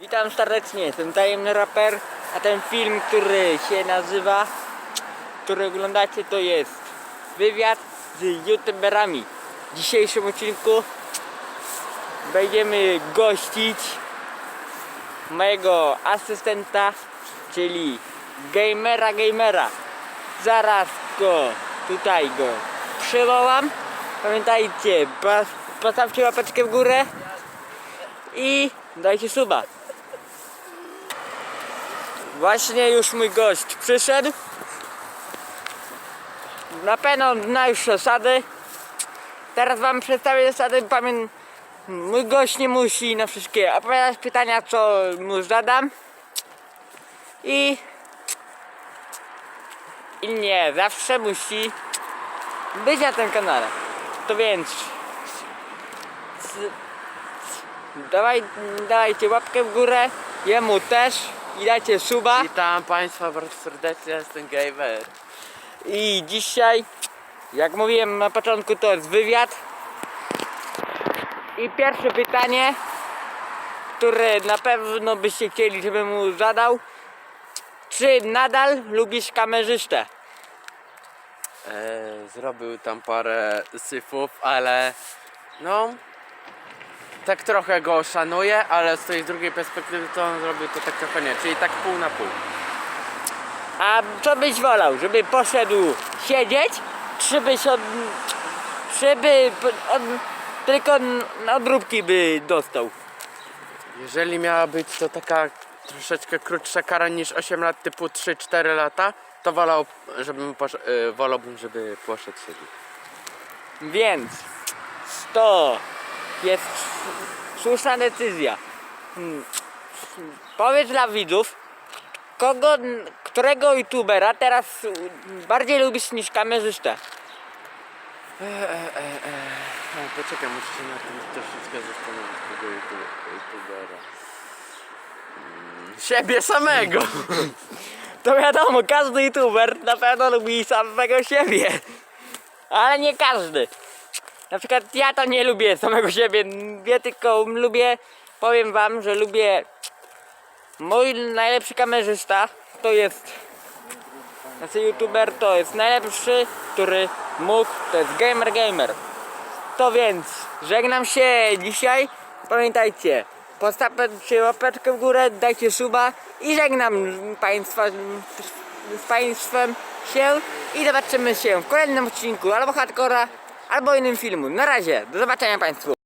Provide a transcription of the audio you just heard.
Witam serdecznie, jestem tajemny raper, a ten film, który się nazywa, który oglądacie, to jest wywiad z youtuberami. W dzisiejszym odcinku będziemy gościć mojego asystenta, czyli gamera gamera. Zaraz go tutaj go przywołam. Pamiętajcie, postawcie łapeczkę w górę i dajcie suba. Właśnie już mój gość przyszedł. Na pewno zna już. Teraz wam przedstawię zasady. Pamię... Mój gość nie musi na wszystkie odpowiadać pytania, co mu zadam. I... I nie, zawsze musi być na tym kanale. To więc... Dawaj, dajcie łapkę w górę, jemu też i dajcie suba. Witam Państwa bardzo serdecznie, jestem Gamer. I dzisiaj, jak mówiłem na początku, to jest wywiad. I pierwsze pytanie, które na pewno byście chcieli, żebym mu zadał. Czy nadal lubisz kamerzystę? E, zrobił tam parę syfów, ale no tak trochę go szanuję, ale z tej drugiej perspektywy to on zrobił to tak trochę nie, czyli tak pół na pół. A co byś wolał, żeby poszedł siedzieć, czy byś od... czy by od, tylko odróbki by dostał? Jeżeli miała być to taka troszeczkę krótsza kara niż 8 lat, typu 3-4 lata, to wolał, żebym posz- e, wolałbym, żeby poszedł siedzieć. Więc to jest słuszna decyzja. Hmm. Powiedz dla widzów, kogo, którego youtubera teraz bardziej lubisz niż kamerzystę? E, e, e, e. Poczekaj, muszę się na tym troszeczkę zastanowić youtu- youtubera. Mm, Siebie samego! To wiadomo, każdy youtuber na pewno lubi samego siebie. Ale nie każdy. Na przykład ja to nie lubię samego siebie. Ja tylko lubię, powiem wam, że lubię mój najlepszy kamerzysta to jest znaczy youtuber to jest najlepszy, który mógł, to jest gamer gamer. To więc żegnam się dzisiaj. Pamiętajcie, postawcie łapeczkę w górę, dajcie suba i żegnam państwa z państwem się i zobaczymy się w kolejnym odcinku albo hardcora, albo innym filmu. Na razie, do zobaczenia państwu.